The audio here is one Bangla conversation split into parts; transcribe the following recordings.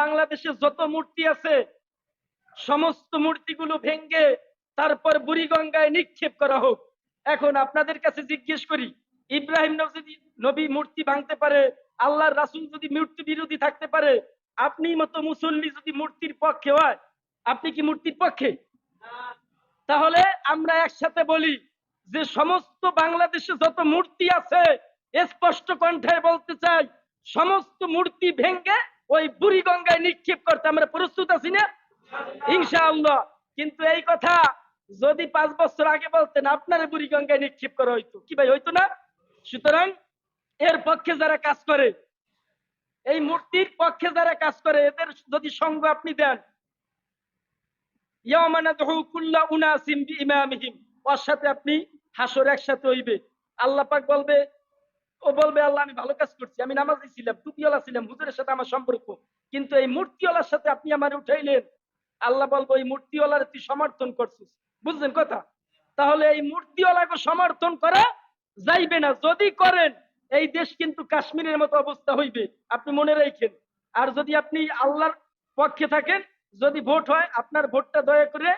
বাংলাদেশে যত মূর্তি আছে, সমস্ত মূর্তিগুলো ভেঙ্গে তারপর বুড়িগঙ্গায় নিক্ষেপ করা হোক। এখন আপনাদের কাছে জিজ্ঞেস করি, ইব্রাহিম যদি, নবী মূর্তি ভাঙতে পারে, আল্লাহর রাসূল যদি মূর্তি বিরোধী থাকতে পারে, আপনি মতো মুসল্লি যদি মূর্তির পক্ষে হয়, আপনি কি মূর্তির পক্ষে? তাহলে আমরা একসাথে বলি যে সমস্ত বাংলাদেশে যত মূর্তি আছে, স্পষ্ট কণ্ঠে বলতে চাই, সমস্ত মূর্তি ভেঙ্গে ওই বুড়িগঙ্গায় নিক্ষেপ করতে আমরা প্রস্তুত আছি না? ইনশাআল্লাহ। কিন্তু এই কথা যদি পাঁচ বছর আগে বলতেন, আপনার বুড়িগঙ্গায় নিক্ষেপ করা হইতো। কি ভাই, হইতো না? সুতরাং এর পক্ষে যারা কাজ করে, এই মূর্তির পক্ষে যারা কাজ করে, এদের যদি সঙ্গ আপনি দেন। ওর সাথে আপনি হাসর একসাথে হইবে। আল্লাহ পাক বলবে ও বলবে, আল্লাহ, আমি ভালো কাজ করছি। আমি নামাজি ছিলাম, টুপিওয়ালা ছিলাম, হুজুরের সাথে আমার সম্পর্ক। কিন্তু এই মূর্তিওয়ালার সাথে আপনি আমার উঠাইলেন। আল্লাহ বলব এই মূর্তিওয়ালার তুই সমর্থন করছিস। বুঝলেন কথা? তাহলে এই মূর্তিওয়ালাকে সমর্থন করা যাইবে না। যদি করেন, এই দেশ কিন্তু কাশ্মীরের মতো অবস্থা হইবে। আপনি মনে রাখেন। আর যদি আপনি আল্লাহর পক্ষে থাকেন, যদি ভোট হয়, আপনার ভোটটা দয়া করে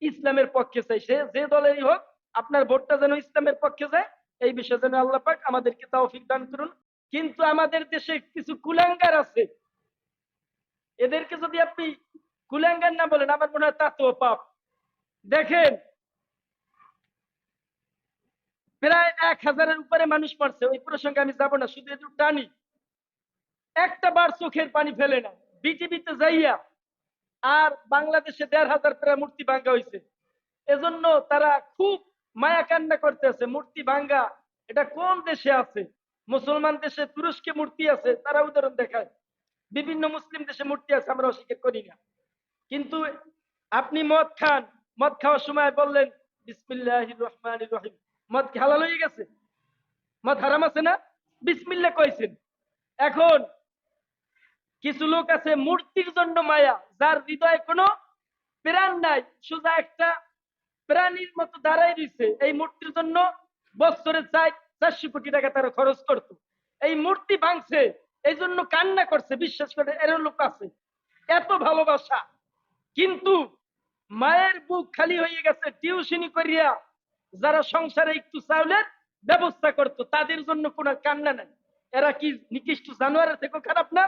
ইসলামের পক্ষে চাই। সে, যে দলেরই হোক, আপনার ভোটটা যেন ইসলামের পক্ষে যায় এই বিষয়ে যেন আল্লাহ পাক আমাদেরকে তৌফিক দান করুন। কিন্তু আমাদের দেশে কিছু কুলাঙ্গার আছে। এদেরকে যদি আপনি কুলাঙ্গার না বলেন, আমার মনে হয় তা তো পাপ। দেখেন, প্রায় এক হাজারের উপরে মানুষ মরছে ওই প্রসঙ্গে আমি যাব না, শুধু একটু টানি। একটা বার চোখের পানি ফেলে না। বিটিভিতে যাইয়া আর বাংলাদেশে দেড় হাজার প্রায় মূর্তি ভাঙ্গা হয়েছে এজন্য তারা খুব মায়া কান্না করতেছে, মূর্তি ভাঙ্গা। এটা কোন দেশে আছে? মুসলমান দেশে তুরস্কে মূর্তি আছে, তারা উদাহরণ দেখায়। বিভিন্ন মুসলিম দেশে মূর্তি আছে, আমরা অস্বীকার করি না। কিন্তু আপনি মদ খান। মদ খাওয়ার সময় বললেন বিসমিল্লাহ রহমান রহিম। মদ কি হালাল হয়ে গেছে? মদ হারাম আছে না? বিসমিল্লা কইছেন। এখন কিছু লোক আছে, মূর্তির জন্য মায়া, যার হৃদয়ে কোনো প্রাণ নাই সোজা একটা প্রাণীর মতো দাঁড়াই দিছে এই মূর্তির জন্য বছরে চাই চারশো কোটি টাকা তারা খরচ করতো। এই মূর্তি ভাঙছে এই জন্য কান্না করছে, বিশ্বাস করে এর লোক আছে। এত ভালোবাসা। কিন্তু মায়ের বুক খালি হয়ে গেছে, টিউশনি করিয়া যারা সংসারে একটু চাউলের ব্যবস্থা করতো, তাদের জন্য কোনো কান্না নাই। এরা কি নিকৃষ্ট জানোয়ারের থেকে খারাপ না?